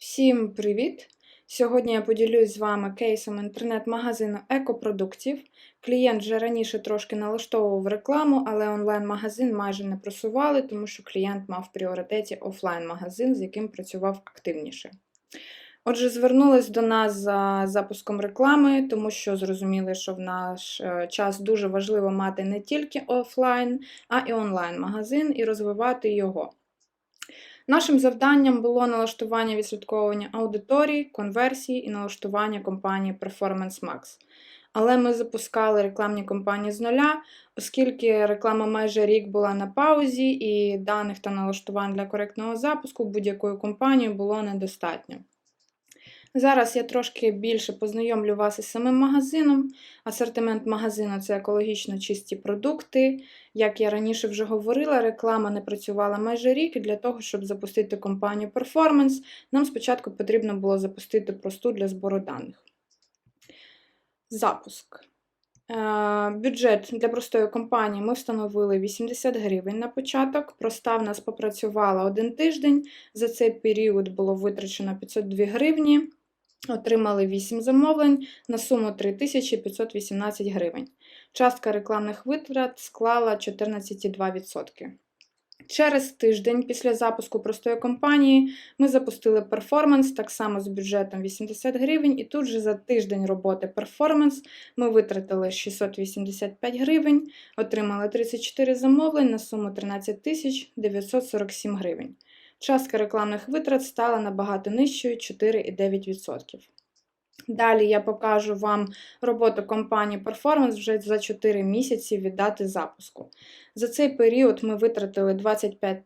Всім привіт! Сьогодні я поділюсь з вами кейсом інтернет-магазину екопродуктів. Клієнт вже раніше трошки налаштовував рекламу, але онлайн-магазин майже не просували, тому що клієнт мав в пріоритеті офлайн-магазин, з яким працював активніше. Отже, звернулись до нас за запуском реклами, тому що зрозуміли, що в наш е, час дуже важливо мати не тільки офлайн, а і онлайн-магазин і розвивати його. Нашим завданням було налаштування відслідковування аудиторії, конверсії і налаштування компанії Performance Max. Але ми запускали рекламні кампанії з нуля, оскільки реклама майже рік була на паузі, і даних та налаштувань для коректного запуску будь-якою компанією було недостатньо. Зараз я трошки більше познайомлю вас із самим магазином. Асортимент магазину це екологічно чисті продукти. Як я раніше вже говорила, реклама не працювала майже рік, і для того, щоб запустити компанію Performance, нам спочатку потрібно було запустити просту для збору даних. Запуск. Е, Бюджет для простої компанії ми встановили 80 гривень на початок. Проста в нас попрацювала один тиждень. За цей період було витрачено 502 гривні. Отримали 8 замовлень на суму 3518 гривень. Частка рекламних витрат склала 14,2%. Через тиждень після запуску простої компанії ми запустили перформанс так само з бюджетом 80 гривень, і тут же за тиждень роботи перформанс ми витратили 685 гривень, отримали 34 замовлень на суму 13 947 гривень. Частка рекламних витрат стала набагато нижчою 4,9%. Далі я покажу вам роботу компанії Performance вже за 4 місяці від дати запуску. За цей період ми витратили 25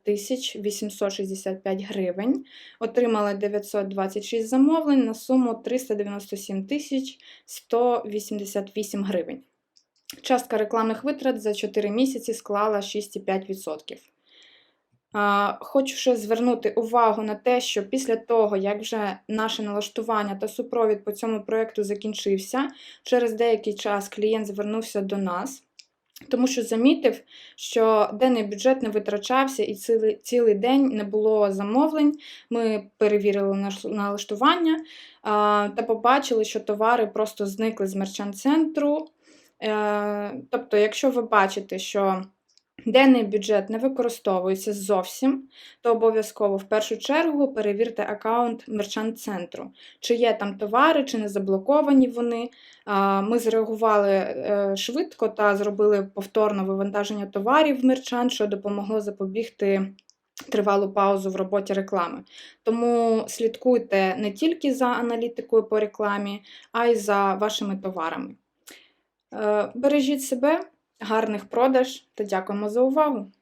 865 гривень, отримали 926 замовлень на суму 397 188 гривень. Частка рекламних витрат за 4 місяці склала 6,5%. Хочу ще звернути увагу на те, що після того, як вже наше налаштування та супровід по цьому проєкту закінчився, через деякий час клієнт звернувся до нас, тому що замітив, що денний бюджет не витрачався і цілий, цілий день не було замовлень. Ми перевірили налаштування та побачили, що товари просто зникли з мерчант-центру. Е, тобто, якщо ви бачите, що денний бюджет не використовується зовсім, то обов'язково в першу чергу перевірте аккаунт мерчант-центру, чи є там товари, чи не заблоковані вони. Ми зреагували е, швидко та зробили повторне вивантаження товарів в мерчант, що допомогло запобігти. Тривалу паузу в роботі реклами. Тому слідкуйте не тільки за аналітикою по рекламі, а й за вашими товарами. Е, бережіть себе, гарних продаж та дякуємо за увагу!